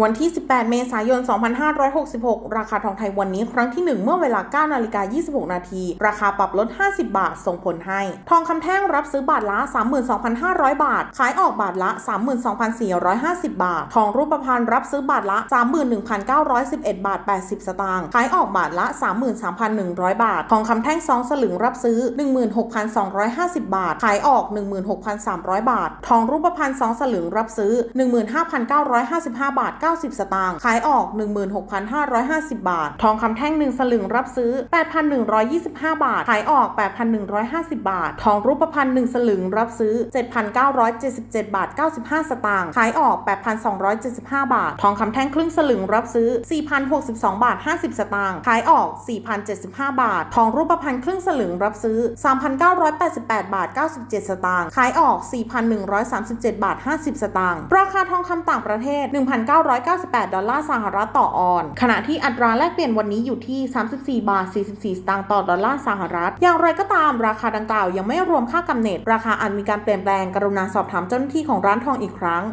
วันที่ 18 เมษายน 2566 ราคาทองไทยวันนี้ครั้งที่ 1 เมื่อเวลา 9 นาฬิกา 26 นาที ราคาปรับลด 50 บาท ส่งผลให้ ทองคำแท่งรับซื้อบาทละ 32,500 บาท ขายออกบาทละ 32,450 บาท ทองรูปพรรณรับซื้อบาทละ 31,911 บาท 80 สตางค์ ขายออกบาทละ 33,100 บาท ทองคำแท่ง 2 สลึงรับซื้อ 16,250 บาท ขายออก 16,300 บาท ทองรูปพรรณ 2 สลึงรับซื้อ 15,955 บาท90 สตางค์ ขายออก 16,550 บาท ทองคำแท่ง 1 สลึงรับซื้อ 8,125 บาท ขายออก 8,150 บาท ทองรูปพรรณ1สลึงรับซื้อ 7,977 บาท 95 สตางค์ ขายออก 8,275 บาท ทองคำแท่งครึ่งสลึงรับซื้อ 4,062 บาท 50 สตางค์ ขายออก 4,075 บาท ทองรูปพรรณครึ่งสลึงรับซื้อ 3,988 บาท 97 สตางค์ ขายออก 4,137 บาท 50 สตางค์ ราคาทองคำต่างประเทศ 1,900 198 ดอลลาร์สหรัฐต่อออน ขณะที่อัตราแลกเปลี่ยนวันนี้อยู่ที่ 34 บาท 44 สตางค์ต่อดอลลาร์สหรัฐ อย่างไรก็ตามราคาดังกล่าวยังไม่รวมค่ากำเนิดราคาอาจมีการเปลี่ยนแปลงกรุณาสอบถามเจ้าหน้าที่ของร้านทองอีกครั้ง